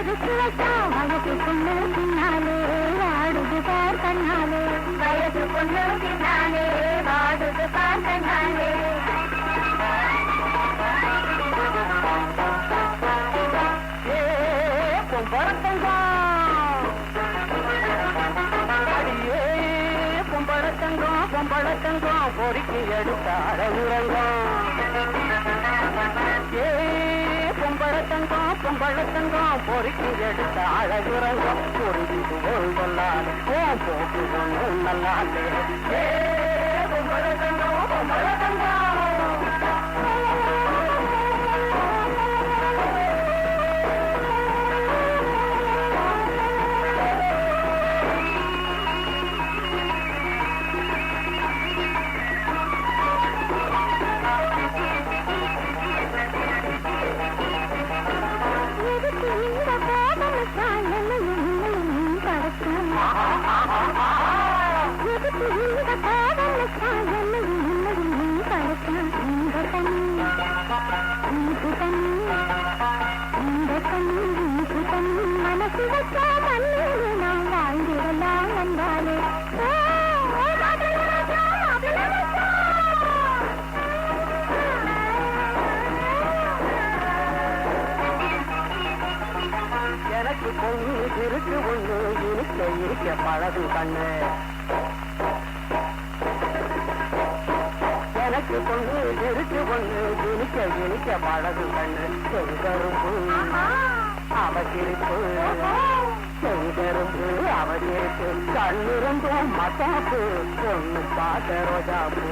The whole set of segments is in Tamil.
ஒதுக்கி வச்சா வயசு பொண்ணு பின்னாலே ஆடுது பார் கண்ணாலே வயசு பொண்ணு பின்னாலே ஆடுது பார் கண்ணாலே ஏ பொம்பளத்தங்கம் அடியே பொம்பளத்தங்கம் பொம்பளத்தங்கம் பொறுக்கி எடுத்த அழகுரங்கம் ஏ பொம்பளத்தங்கம் பொம்பளத்தங்கம் பொறுக்கி எடுத்த அழகுரங்கம் பொறுக்கிட்டு கொள்ளாது ஓ போக்கு ஒன்று நல்லாலே ஏ எனக்கு பொண்ணு இருக்கு ஒண்ணு இருக்க இருக்க பழகு கண்ணு. எனக்கு பொண்ணு இருக்கு ஒண்ணு இனிக்க இனிக்க பழகு கண்ணு. செங்கரும்பு. அவசிரிப்பு செங்கரும்பு அவசிரிப்பு கண்ணிருந்தும் மத்தாப்பு பொண்ணு பார்த்த ரோஜாப்பு.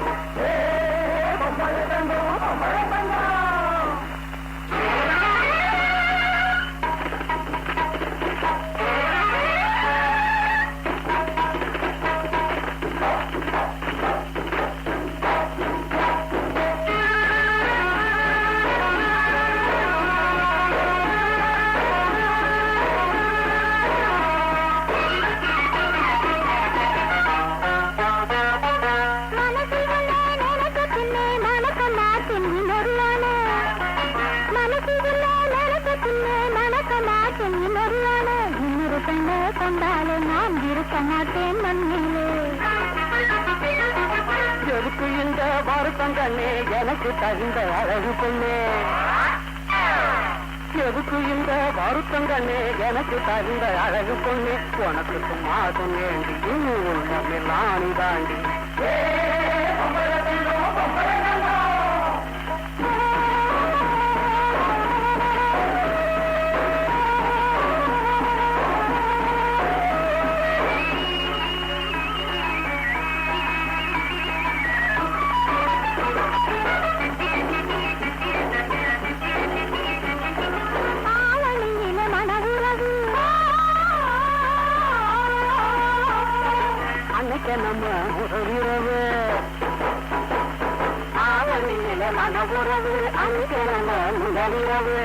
மணக்க இன்னொரு பெண்ணை கொண்டாலே நான் இருக்க மாட்டேன் மண்ணிலே. எதுக்கு இந்த வருத்தம் கண்ணே எனக்கு தகுந்த அழகு பொண்ணே எதுக்கு இந்த வருத்தம் கண்ணே எனக்கு தகுந்த அழகு பொண்ணே உனக்கு சும்மா சொன்னேன் உண்மையிலானி தாண்டி அன்னைக்கு நம்ம உறவு ஆவணியில மன உறவு அங்கே நம்ம முதலிரவு